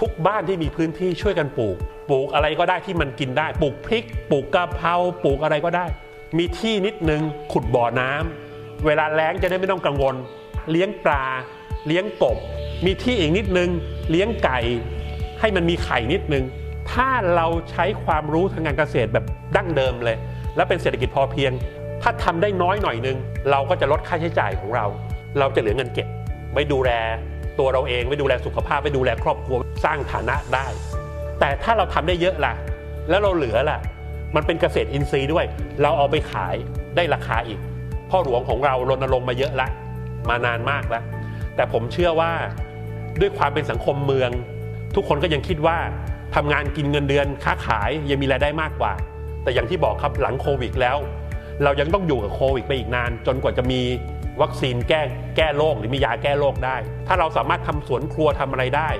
ทุกบ้านที่มีพื้นที่ช่วยกันปลูก ปลูกอะไรก็ได้ที่มันกินได้ ปลูกพริก ปลูกกะเพรา ปลูกอะไรก็ได้ มีที่นิดนึงขุดบ่อน้ำเวลาแล้งจะได้ไม่ต้องกังวล เลี้ยงปลา เลี้ยงกบ มีที่อีกนิดนึง เลี้ยงไก่ ให้มันมีไข่นิดนึง ถ้าเราใช้ความรู้ทางการเกษตรแบบดั้งเดิมเลย แล้วเป็นเศรษฐกิจพอเพียง ถ้าทำได้น้อยหน่อยนึง เราก็จะลดค่าใช้จ่ายของเรา เราจะเหลือเงินเก็บไว้ดูแล ตัวเราเองไว้ดูแลสุขภาพไว้ดูแลครอบครัวสร้างฐานะได้ แต่ถ้าเราทำได้เยอะล่ะ แล้วเราเหลือล่ะ มันเป็นเกษตรอินทรีย์ด้วย เราเอาไปขายได้ราคาอีก พ่อหลวงของเรารณรงค์มาเยอะละมานานมากแล้ว แต่ผมเชื่อว่าด้วยความเป็นสังคมเมือง ทุกคนก็ยังคิดว่าทำงานกินเงินเดือนค้าขายยังมีรายได้มากกว่า แต่อย่างที่บอกครับหลังโควิดแล้ว เรายังต้องอยู่กับโควิดไปอีกนาน จนกว่าจะมี วัคซีนแก้แก้โรคหรือมียาแก้โรคได้ ถ้าเราสามารถทำสวนครัวทำอะไรได้